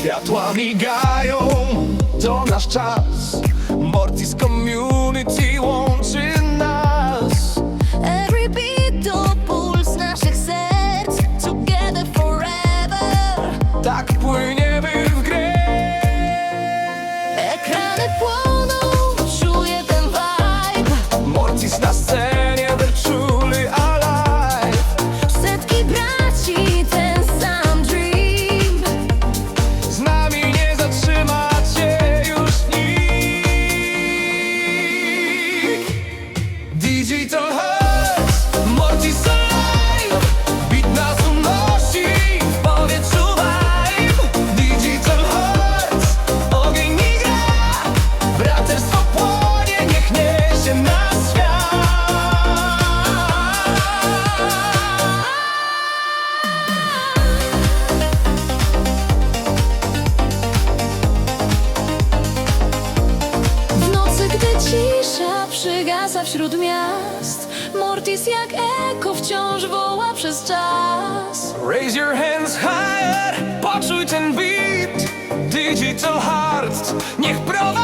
Światła migają, to nasz czas. Mortis Tańcząca wśród miast. Mortis jak eko wciąż woła przez czas. Raise your hands higher Poczuj ten beat. Digital heart Niech prowadzi